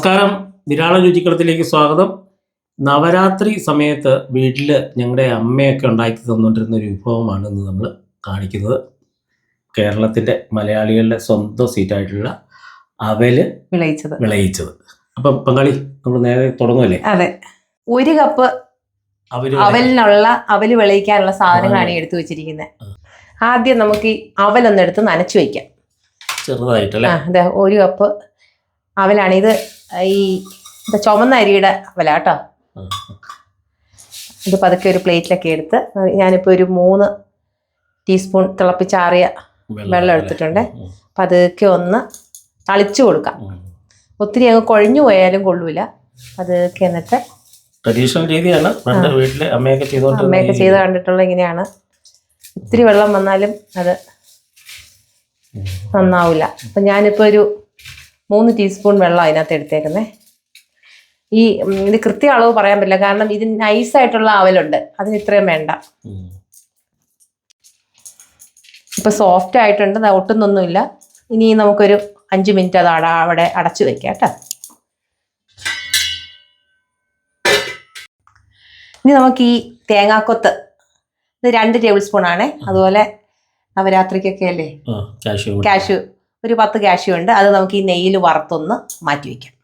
നമസ്കാരം. വിരാള രുചിക്കളത്തിലേക്ക് സ്വാഗതം. നവരാത്രി സമയത്ത് വീട്ടിൽ ഞങ്ങളുടെ അമ്മയൊക്കെ ഉണ്ടാക്കി തന്നുകൊണ്ടിരുന്ന ഒരു വിഭവമാണ് ഇന്ന് നമ്മൾ കാണിക്കുന്നത്. കേരളത്തിന്റെ മലയാളികളുടെ സ്വന്തം സീറ്റായിട്ടുള്ള അവൽ വിളയിച്ചത്. വിളയിച്ചത്. അപ്പം പങ്കാളി നമ്മൾ നേരെ തുടങ്ങുമല്ലേ അതെ. ഒരു കപ്പ് അവൽ അവലിനുള്ള അവൽ വിളയിക്കാനുള്ള സാധനങ്ങളാണ് എടുത്തു വെച്ചിരിക്കുന്നത് ആദ്യം നമുക്ക് ഈ അവലൊന്നെടുത്ത് നനച്ചു വയ്ക്കാം ചെറുതായിട്ടല്ലേ? അതെ ഒരു കപ്പ് അവലാണ്. ഇത് ഈ ചുമന്ന അരിയുടെ വില കേട്ടോ. ഇത് പതുക്കെ ഒരു പ്ലേറ്റിലൊക്കെ എടുത്ത് ഞാനിപ്പോൾ ഒരു മൂന്ന് ടീസ്പൂൺ തിളപ്പിച്ചാറിയ വെള്ളം എടുത്തിട്ടുണ്ട്. പതുക്കെ ഒന്ന് തളിച്ചു കൊടുക്കാം. ഒത്തിരി അങ്ങ് കുഴഞ്ഞു പോയാലും കൊള്ളൂല. പതുക്കെ എന്നിട്ട് ട്രഡീഷണൽ രീതിയാണ്. അമ്മയൊക്കെ അമ്മയൊക്കെ. ചെയ്ത് കണ്ടിട്ടുള്ള ഇങ്ങനെയാണ്. ഒത്തിരി വെള്ളം വന്നാലും അത് നന്നാവില്ല അപ്പം ഞാനിപ്പോൾ ഒരു മൂന്ന് ടീസ്പൂൺ വെള്ളം അതിനകത്ത് എടുത്തേക്കുന്നേ. ഈ ഇത് കൃത്യ അളവ് പറയാൻ പറ്റില്ല. കാരണം ഇത് നൈസായിട്ടുള്ള അവലുണ്ട് അതിന് ഇത്രയും വേണ്ട. ഇപ്പൊ സോഫ്റ്റ് ആയിട്ടുണ്ട്. ഒട്ടുന്നൊന്നുമില്ല. ഇനി നമുക്കൊരു അഞ്ച് മിനിറ്റ് അത് അട അവിടെ അടച്ചു വെക്കാം കേട്ടോ. ഇനി നമുക്ക് ഈ തേങ്ങാക്കൊത്ത്. ഇത് രണ്ട് ടേബിൾ സ്പൂൺ ആണ്. അതുപോലെ നവരാത്രിക്കൊക്കെ അല്ലേ? കാശു ഒരു പത്ത് കാഷ്യൂ ഉണ്ട്. അത് നമുക്ക് ഈ നെയ്യിൽ വറുത്തൊന്ന് മാറ്റി വയ്ക്കാം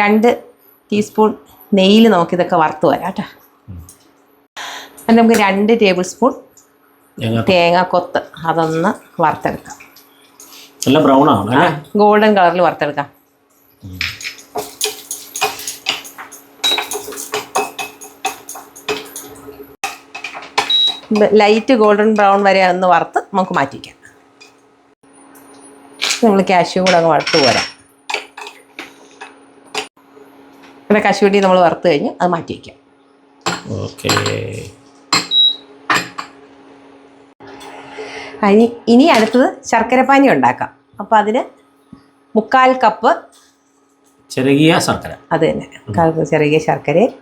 രണ്ട് ടീസ്പൂൺ നെയ്യിൽ നമുക്കിതൊക്കെ വറുത്ത് വരാം കേട്ടോ. അത് നമുക്ക് രണ്ട് ടേബിൾ സ്പൂൺ തേങ്ങ തേങ്ങാക്കൊത്ത് അതൊന്ന് വറുത്തെടുക്കാം. നല്ല ബ്രൗൺ ആണ് ഗോൾഡൻ കളറിൽ വറുത്തെടുക്കാം. ലൈറ്റ് ഗോൾഡൻ ബ്രൗൺ വരെ ഒന്ന് വറുത്ത് നമുക്ക് മാറ്റിക്കാം നമ്മൾ കാഷ്യൂ കൂടെ അങ്ങ് വറുത്ത് പോരാം. ഇവിടെ കശുവണ്ടി നമ്മൾ വറുത്ത് കഴിഞ്ഞ് അത് മാറ്റി വയ്ക്കാം ഓക്കെ. ഇനി ഇനി അടുത്തത് ശർക്കരപ്പാനി ഉണ്ടാക്കാം. അപ്പോൾ അതിന് മുക്കാൽ കപ്പ് ചെറുകിയ ശർക്കര. അത് തന്നെ. ചെറിയ ശർക്കരയും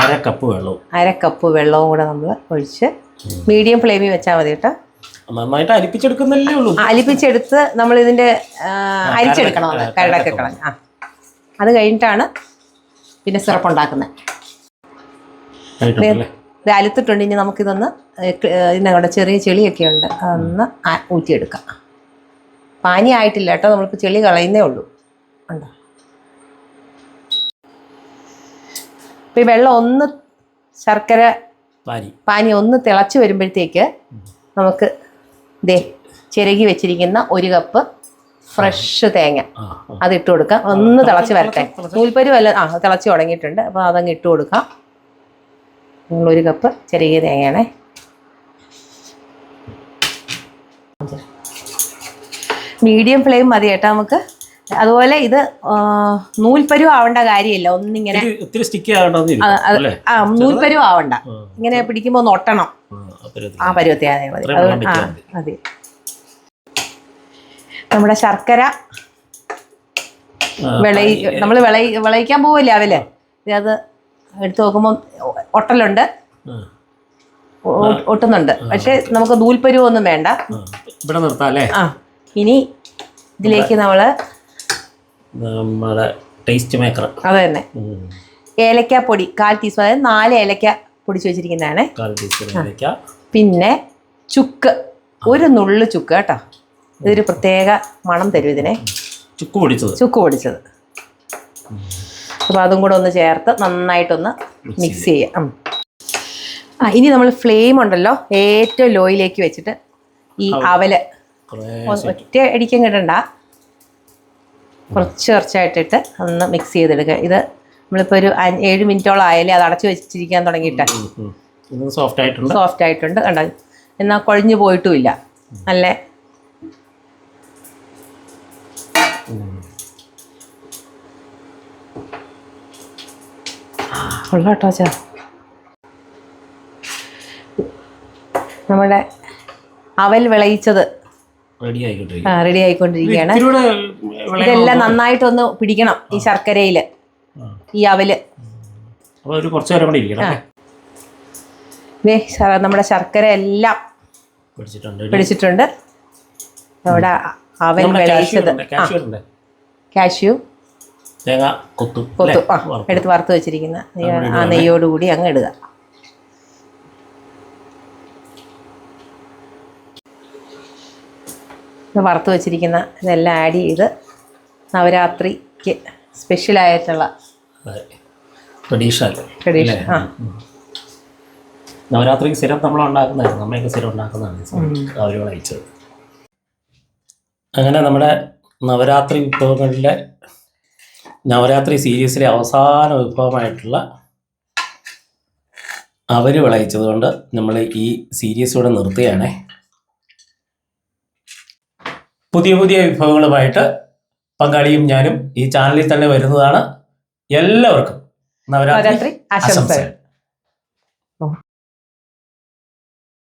അര കപ്പ് വെള്ളവും. അര കപ്പ് വെള്ളവും കൂടെ നമ്മൾ ഒഴിച്ച് മീഡിയം ഫ്ലെയിമിൽ വെച്ചാൽ മതി കേട്ടോ. നന്നായിട്ട് അരിപ്പിച്ചെടുക്കുന്നല്ലേ ഉള്ളൂ. അലിപ്പിച്ചെടുത്ത് നമ്മൾ ഇതിന്റെ അരിച്ചെടുക്കണം കരടൊക്കെ കളഞ്ഞ് ആ അത് കഴിഞ്ഞിട്ടാണ് പിന്നെ സിറപ്പ് ഉണ്ടാക്കുന്നത് അലുത്തിട്ടുണ്ട്. ഇനി നമുക്കിതൊന്ന് ഇതിനവിടെ ചെറിയ ചെളിയൊക്കെ ഉണ്ട്. അതൊന്ന് ഊറ്റിയെടുക്കാം. പാനി ആയിട്ടില്ല കേട്ടോ. നമ്മൾക്ക് ചെളി കളയുന്നേ ഉള്ളൂ. ഉണ്ടോ ഇപ്പം ഈ വെള്ളം ഒന്ന് ശർക്കര പാനി. ഒന്ന് തിളച്ച് വരുമ്പോഴത്തേക്ക് നമുക്ക് ദേ ചിരകി വെച്ചിരിക്കുന്ന ഒരു കപ്പ് ഫ്രഷ് തേങ്ങ. അത് ഇട്ട് കൊടുക്കാം. ഒന്ന് തിളച്ച് വരട്ടെ. നൂൽപ്പരി വല്ല ആ തിളച്ച് തുടങ്ങിയിട്ടുണ്ട്. അപ്പോൾ അതങ്ങ് ഇട്ട് കൊടുക്കാം. നിങ്ങൾ ഒരു കപ്പ് ചെറിയ തേങ്ങയാണേ. മീഡിയം ഫ്ലെയിം മതി കേട്ടോ നമുക്ക്. അതുപോലെ ഇത് നൂൽപ്പരു ആവേണ്ട കാര്യമില്ല. ഒന്നിങ്ങനെ നൂൽപ്പരു ആവണ്ട. ഇങ്ങനെ പിടിക്കുമ്പോൾ ഒന്ന് ഒട്ടണം. ആ, പരുവത്തി അതെ മതി. അത് നമ്മുടെ ശർക്കര വിളയി നമ്മൾ വിളയി വിളയിക്കാൻ പോവില്ല അവൽ അത് എടുത്തു നോക്കുമ്പോൾ ഒട്ടലുണ്ട്. ഒട്ടുന്നുണ്ട്. പക്ഷെ നമുക്ക് നൂൽപ്പരുവൊന്നും വേണ്ട. ഇവിടെ നിർത്താം അല്ലേ? ആ ഇനി ഇതിലേക്ക് നമ്മൾ നമ്മുടെ ടേസ്റ്റ് മേക്കർ അത് തന്നെ. ഏലക്ക പൊടി കാൽ ടീസ്പൂൺ അതായത് നാല് ഏലക്ക പൊടിച്ചു വെച്ചിരിക്കുന്നതാണ്. കാൽ ടീസ്പൂൺ ഏലക്ക. പിന്നെ ചുക്ക്. ഒരു നുള്ളു ചുക്ക് കേട്ടോ. ഇതൊരു പ്രത്യേക മണം തരും ഇതിനെ. ചുക്ക് പൊടിച്ചത്. ചുക്ക് പൊടിച്ചത്. അപ്പോൾ അതും കൂടെ ഒന്ന് ചേർത്ത് നന്നായിട്ടൊന്ന് മിക്സ് ചെയ്യാം. ആ ഇനി നമ്മൾ ഫ്ലെയിം ഉണ്ടല്ലോ. ഏറ്റവും ലോയിലേക്ക് വെച്ചിട്ട് ഈ അവൽ. ഒറ്റ അടിക്കാൻ കിട്ടണ്ട. കുറച്ച് കുറച്ചായിട്ടിട്ട് ഒന്ന് മിക്സ് ചെയ്തെടുക്കുക. ഇത് നമ്മളിപ്പോൾ ഒരു ഏഴ് മിനിറ്റോളം ആയാലേ അത് അടച്ചു വെച്ചിരിക്കാൻ തുടങ്ങിയിട്ട്. സോഫ്റ്റ് ആയിട്ടുണ്ട്. സോഫ്റ്റ് ആയിട്ടുണ്ട്. കണ്ടോ? എന്നാൽ കുഴഞ്ഞു പോയിട്ടുമില്ല. നല്ല ഉള്ള കേട്ടോ ചാ നമ്മുടെ അവൽ വിളയിച്ചത് റെഡി ആയിക്കൊണ്ടിരിക്കും റെഡി ആയിക്കൊണ്ടിരിക്കുകയാണ്. ഇതെല്ലാം നന്നായിട്ടൊന്ന് പിടിക്കണം ഈ ശർക്കരയിൽ ഈ അവൽ. നമ്മുടെ ശർക്കര എല്ലാം പിടിച്ചിട്ടുണ്ട് അവിടെ അവൻ വിളയിച്ചത്. കാഷ്യൂ കൊത്തും കൊത്തു. എടുത്ത് വറുത്ത് വെച്ചിരിക്കുന്ന ആ. നെയ്യോടുകൂടി അങ്ങ് ഇടുക. വറുത്ത് വെച്ചിരിക്കുന്ന ഇതെല്ലാം ആഡ് ചെയ്ത് നവരാത്രിക്ക് സ്പെഷ്യലായിട്ടുള്ള ആയിട്ടുള്ള ട്രഡീഷണൽ ട്രഡീഷൻ ആ. നവരാത്രിക്ക് സ്ഥിരം നമ്മൾ ഉണ്ടാക്കുന്നതായിരുന്നു. അമ്മയൊക്കെ സ്ഥിരം ഉണ്ടാക്കുന്നതാണ് അവർ അയച്ചത് അങ്ങനെ നമ്മുടെ നവരാത്രി വിഭവങ്ങളിലെ നവരാത്രി സീരീസിലെ അവസാന വിഭവമായിട്ടുള്ള അവർ വിളയിച്ചത് കൊണ്ട് നമ്മൾ ഈ സീരീസ് ഇവിടെ നിർത്തുകയാണേ. പുതിയ പുതിയ വിഭവങ്ങളുമായിട്ട് പങ്കാളിയും ഞാനും ഈ ചാനലിൽ തന്നെ വരുന്നതാണ്. എല്ലാവർക്കും നവരാത്രി ആശംസകൾ.